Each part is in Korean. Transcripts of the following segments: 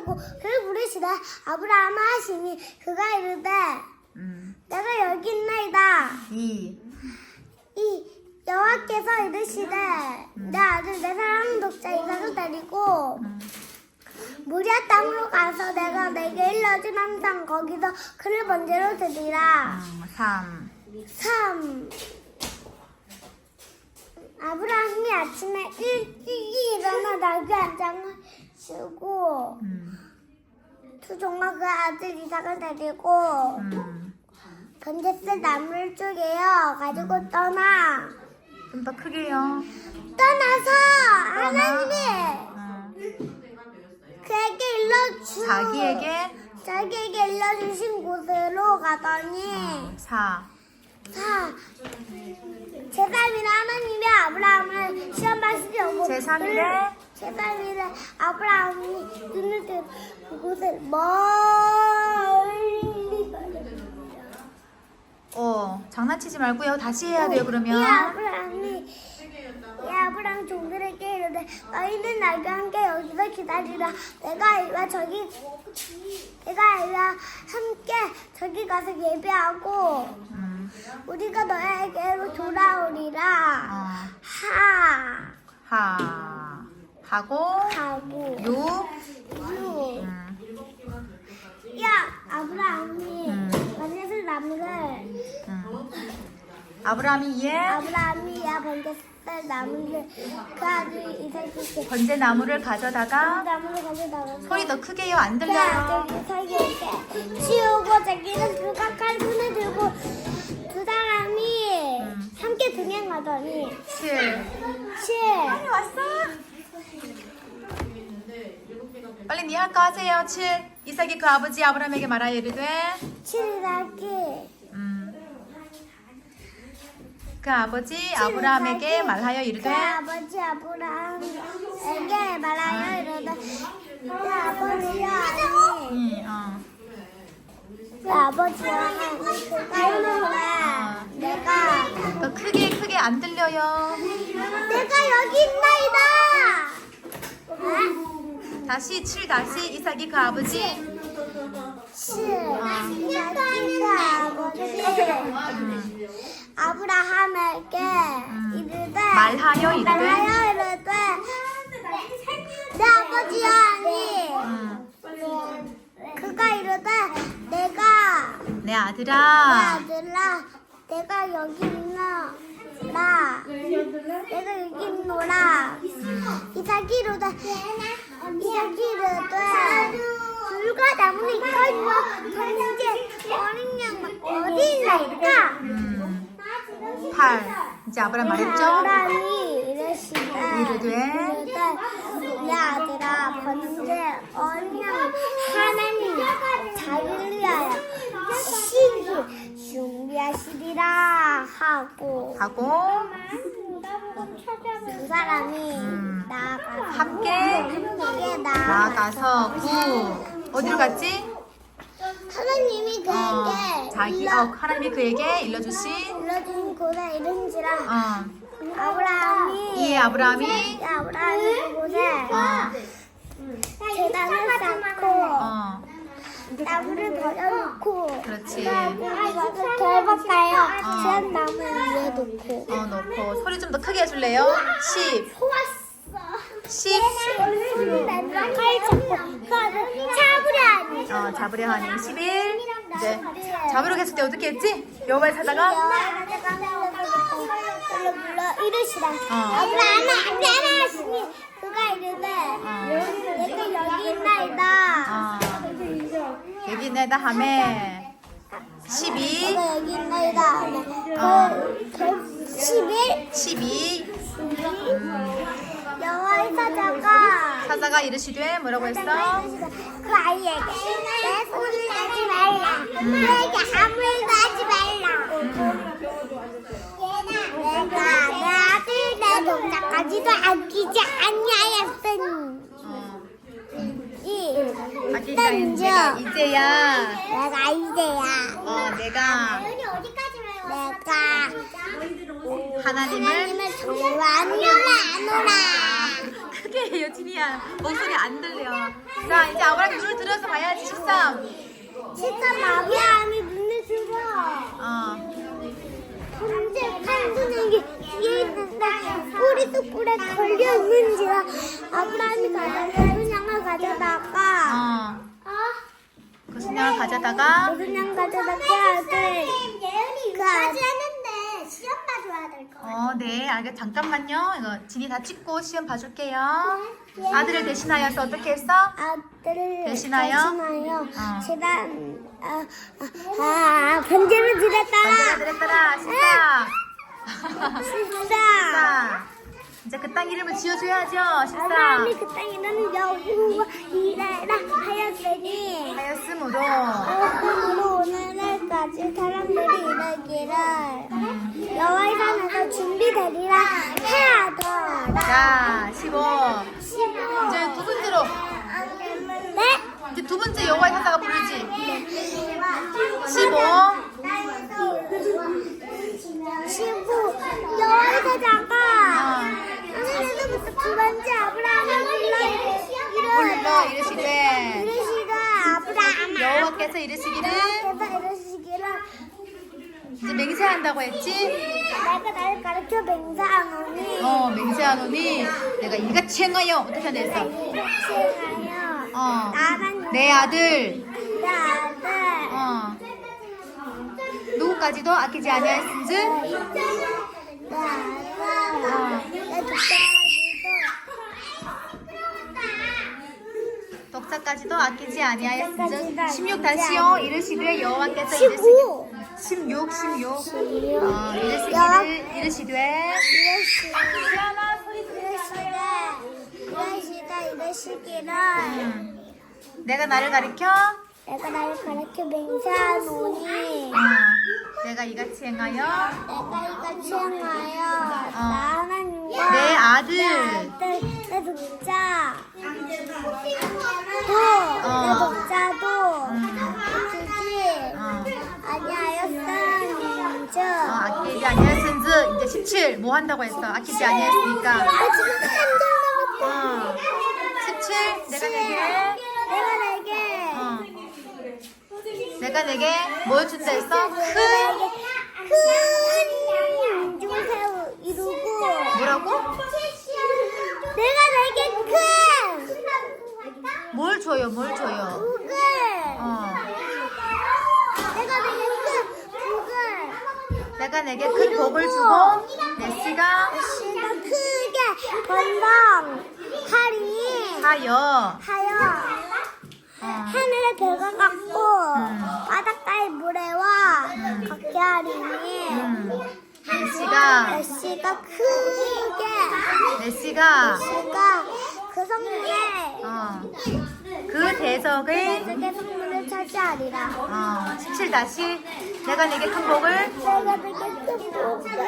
하고 그를 부르시되 아브라함 하시니 그가 이르되 음. 내가 여기 있나이다. 이. 이 여호와께서 이르시되 내 아들 내 사랑하는 독자 이삭을 데리고 음. 무리아 땅으로 가서 내가 내게 일러준 항상 거기서 그를 번제로 드리라. 음. 3. 3. 아브라함이 아침에 일찍 일어나 나귀 한 장을 쓰고 음. 투종과 그 아들 이삭을 데리고 음. 번제쓸 나무를 쪼개어 가지고 떠나 좀 더 크게요. 떠나서 하나님이 음. 그에게 일러주 자기에게 자기에게 일러주신 곳으로 가더니 4. 사 제3일에 하나님이 아브라함을 시험하시려고 제3일에 제3일에 아브라함이 눈을 뜨 그곳을 멀리. 어, 장난치지 말고요. 다시 해야 돼요, 이 그러면. 아브라함이 이 아브라함 종들에게 이르되 너희는 나와 함께 여기서 기다리라 내가 이와 저기 내가 이와 함께 저기 가서 예배하고 음. 우리가 너에게로 돌아오리라 어. 하 하. 하고 하고 6. 유. 음. 야 아브라함이 음. 번제슬 나무를 음. 아브라함이 이에 아브라함이 야 번제슬 나무를 그 아들 이삭에게 번제 나무를 가져다가 나무를 가져다가 소리 더 크게요. 안 그 들려요. 아들 이삭에게 치우고 자기는 불각한 손을 들고 두 사람이 음. 함께 등행하더니 7. 칠 왔어. 빨리 니 할 거 하세요. 7. 이삭이 그 아버지 아브라함에게 말하여 이르되 칠이라기 음. 그 아버지 아브라함에게 말하여 그 이르되 아버지 아브라함에게 말하여 이르되 그 아버지여 하니 음, 어. 그 아버지여 하니 그가 이르되 내가 더 크게 크게 안 들려요. 내가 여기 있나이다 어? 다시 7 다시 이삭이 그 아버지? 칠. 이삭이 그 아버지 아브라함에게 이르되 말하여 이르되 말하여 이르되 내 아버지여 음, 그가 이르되 내가 내내 아들아. 아들아 내가 여기 있노라. 내가 여기 있노라. 이르되 이삭이 이르되 불과 나무는 있거니와 동시에 어린 양 어디 있나이까 음, 8 이제 아브라함 말했죠? 아브라함이 이르시되 이르되 이르되 내 아들아 번제 어린 양 하나님 자기를 위하여 시기 준비하시리라 하고 하고 두 사람이 음. 나아가 함께? 함께 나아가서 나아가서 9 어디로 갔지? 하나님이 그에게 어, 자기 어 하나님이 그에게 일러주신? 일러준 곳에 이른지라. 어, 아브라함이 이에 아브라함이? 아브라함이 그곳에 어, 재단을 쌓고 어, 나무를 버려놓고. 그렇지. 이것을 결박하여 어. 지한 나무 위에 놓고. 어 놓고. 소리 좀 더 크게 해줄래요? 10 10 손을 내밀어 칼 잡고 그거를 잡으려 하니. 어, 잡으려 하니 11 이제 잡으러 갔을 때 어떻게 했지? 불러 불러 이르시라 어. 아브라함아 아브라함 하시니? 그가 이르되 내가 여기 있나이다 어, 여기 내다 함에 12 내가 여기 어. 그11 12 여호와의 사자가 사자가 이르시되 뭐라고 했어? 그 아이에게 내 손을 내지 말라 내게 아무 일도 하지 말라 내가 내 아들 내 동자까지도 아끼지 아니하였으니 어, 이 내가 이제야. 내가 이제야. 어 내가 내가 하나님을 하나님을 좋아하노라. 크게 해요 진이야. 목소리 안 들려. 자 이제 아무랑 눈을 들어서 봐야지 13 진짜 마비아미 눈을 들어. 어. 현재 한분에게 뒤에 있는데 뿌리도 뿔에 걸려 있는지라 아브라함이 가져다 그냥을 가져다가 어. 순양을 가져다가 그냥 가져다가 아들 그 아들한테 시험 봐줘야 될 거. 어, 네, 알겠. 잠깐만요. 이거 진이 다 찍고 시험 봐줄게요. 아들을 대신하여서 어떻게 했어? 아들을 대신하여? 대신하여 어. 제가 아, 아, 아 번제를 반대가 드렸다. 드렸더라, 십사. 십사. 십사. 이제 그땅 이름을 지어줘야죠, 십사. 아브라함이 그 땅에는 여호와 이레라 하였으니 하였으므로. 여호와로 오늘날까지 사람들이 이르기를 여호와의 산에서 준비되리라 하더라. 자, 십오. 십오. 이제 두 번째로. 네? 이제 두 번째 여호와의 사자가 부르지. 십오. 십오. 여호와의 사자가 하늘에서부터 두 번째 아브라함을 불러. 이르시되 여호와께서 이르시기를 여호와께서 이르시기를 이제 맹세한다고 했지? 내가 나를 가르쳐 맹세하노니 어, 맹세하노니 내가 이같이 행하여 어떻게 됐어? 이같이 하여 어, 내 아들, 내 아들. 어, 누구까지도 아끼지 아니하였은즉 내 아들. 내 독자지도 독사까지도 아끼지 아니하였은즉 독사까지도 16 아끼지 다시요 이르시되 여호와께서 15 16 16 16 어, 이르시기를 이르시되 이르시되 이르시되 이르시되 이르시기를. 음, 내가 나를 가리켜? 내가 나를 가르쳐 맹세하노니. 어, 내가 이같이 행하여? 내가 이같이 행하여. 어. 내 아들. 내 아들 내 독자. 또 어. 내 독자도. 음. 주지 어, 아니하였다는즉 어, 아끼지 아니하였은즉 이제 17 뭐 한다고 했어? 아끼지 아니하였으니까. 나 지금 한장 남았다. 어, 17 내가 내게 내가 내게 어, 내가 내게 뭘 준다 했어? 큰 큰 민중을 세우 이루고 뭐라고? 내가 내게 큰 뭘 줘요 뭘 줘요. 북을 어, 내가 내게 큰 북을 내가 내게 큰 복을 주고 씨가 크게 번성하리니 하여. 하여. 어, 하늘의 별과 같고 음. 바닷가의 모래와 같게 하리니 음, 네시가 날씨가 크게. 네시가 씨가 그 성문에 어, 그 대적을 대적의 성문을 차지하리라 어, 17 다시 내가 내게 큰 복을 내가 내게 큰 복을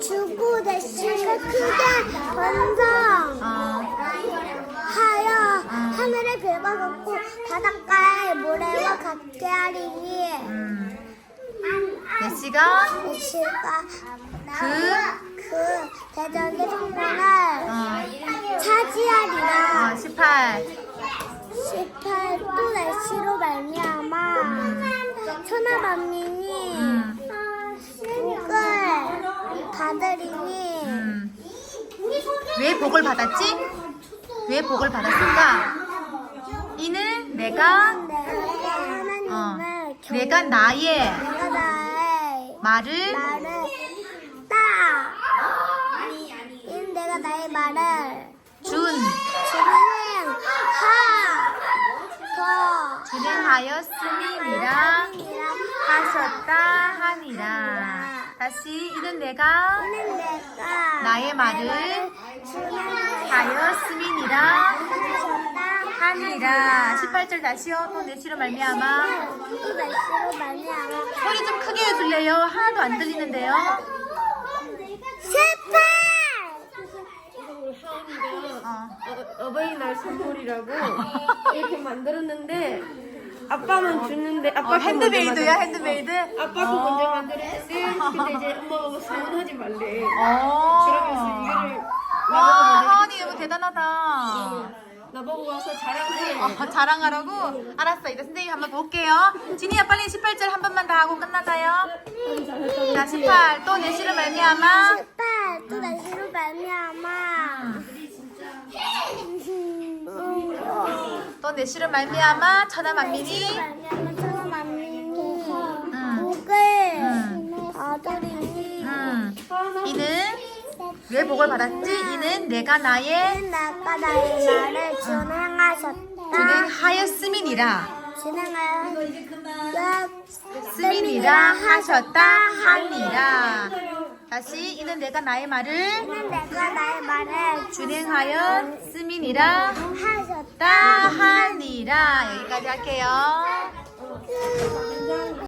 주고 날씨가 크게 번성 어, 하여 하늘의 별과 같고 바닷가의 모래와 같게 하리니. 음, 네시가 예수가 그 그 대적의 성문을 어, 차지하리라 어, 18 18 또 날씨로 말미암아 천하 만민이 음. 복을 받으리니 음. 왜 복을 받았지? 왜 복을 받았을까? 이는 내가 하나님을 어, 경- 내가 나의 내가 나의 말을 말을 따 이는 내가 나의 말을 준 진행하 진행 하였음이니라. 하셨다 하니라. 다시 이는 내가 나의 말을 하였음이니라. 하니라. 18절 다시요. 또 내시로 말미암아. 소리 좀 크게 해줄래요? 하나도 안 들리는데요. 어. 어, 버이날 선물이라고 이렇게 만들었는데 아빠만 주는데 아빠 어, 거 먼저 핸드메이드야 만들었어. 핸드메이드 아빠 거 먼저 만들었는데 근데 이제 엄마가 뭐 서운하지 말래 어. 그러면서 이거를 와, 하은이 너무 대단하다. 나보고 와서 자랑해. 어, 자랑하라고? 알았어. 이제 선생님 한번 볼게요. 진이야, 빨리 18절 한 번만 더 하고 끝나자요. 자, 18. 또 내시를 말미암아. 18. 또 날씨로 말미암아. 또 내시를 말미암아 천하 만민이. 아들이니 음. 이는 왜 복을 받았지? 이는 내가 나의 나가 나의 말을 진행하셨다. 진행하였음이니라. 진행하였음이니라 스민이라 하셨다 하니라. 다시 이는 내가 나의 말을 이는 내가 나의 말을 준행하였음이니라 하셨다. 하니라. 여기까지 할게요.